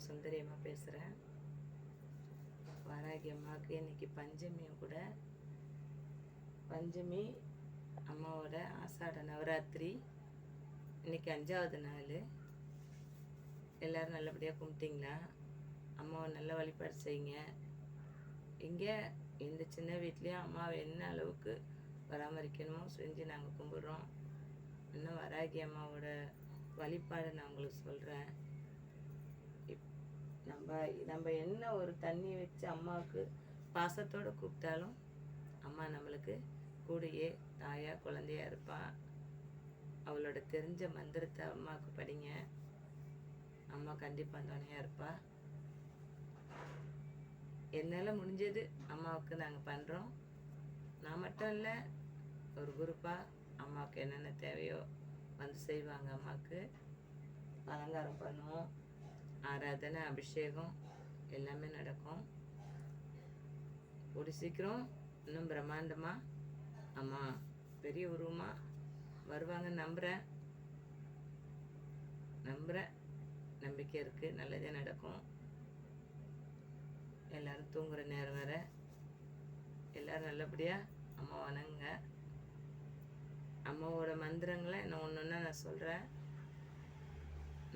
உங்கள் சுந்தரி பேசுகிறேன் வாராகி அம்மாவுக்கு இன்னைக்கு பஞ்சமியும் கூட. பஞ்சமி அம்மாவோட ஆசாட நவராத்திரி. இன்னைக்கு அஞ்சாவது நாள். எல்லோரும் நல்லபடியாக கும்பிட்டீங்களா? அம்மாவை நல்ல வழிபாடு செய்யுங்க. இங்கே இந்த சின்ன வீட்லேயும் அம்மாவை என்ன அளவுக்கு பராமரிக்கணுமோ செஞ்சு நாங்கள் கும்பிட்றோம். இன்னும் வராகி அம்மாவோட வழிபாடு நான் உங்களுக்கு சொல்கிறேன் நம்ம என்ன ஒரு தண்ணி வச்சு அம்மாவுக்கு பாசத்தோடு கூப்பிட்டாலும் அம்மா நம்மளுக்கு கூடயே தாயா குழந்தையா இருப்பாள் அவளோட தெரிஞ்ச மந்திரத்தை அம்மாவுக்கு படிங்க. அம்மா கண்டிப்பாக துணையாக இருப்பா. என்னால் முடிஞ்சது அம்மாவுக்கு நாங்கள் பண்ணுறோம் நான் மட்டும் இல்லை ஒரு குரூப்பாக அம்மாவுக்கு என்னென்ன தேவையோ வந்து செய்வாங்க அம்மாவுக்கு. அலங்காரம் பண்ணுவோம். ஆராதனை அபிஷேகம் எல்லாமே நடக்கும். ஒரு சீக்கிரம் இன்னும் பிரம்மாண்டமாக ஆமாம் பெரிய உருவமாக வருவாங்க நம்புகிறேன் நம்புகிறேன் நம்பிக்கை இருக்குது நல்லதே நடக்கும். எல்லோரும் தூங்குகிற நேரம் வேறு. எல்லோரும் நல்லபடியாக அம்மா வணங்குங்க. அம்மாவோட மந்திரங்களை நான் ஒன்று ஒன்றா நான் சொல்கிறேன்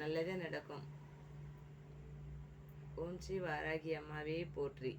நல்லதே நடக்கும். ஓம் ஸ்ரீ வாராகி அம்மாவே போற்றி.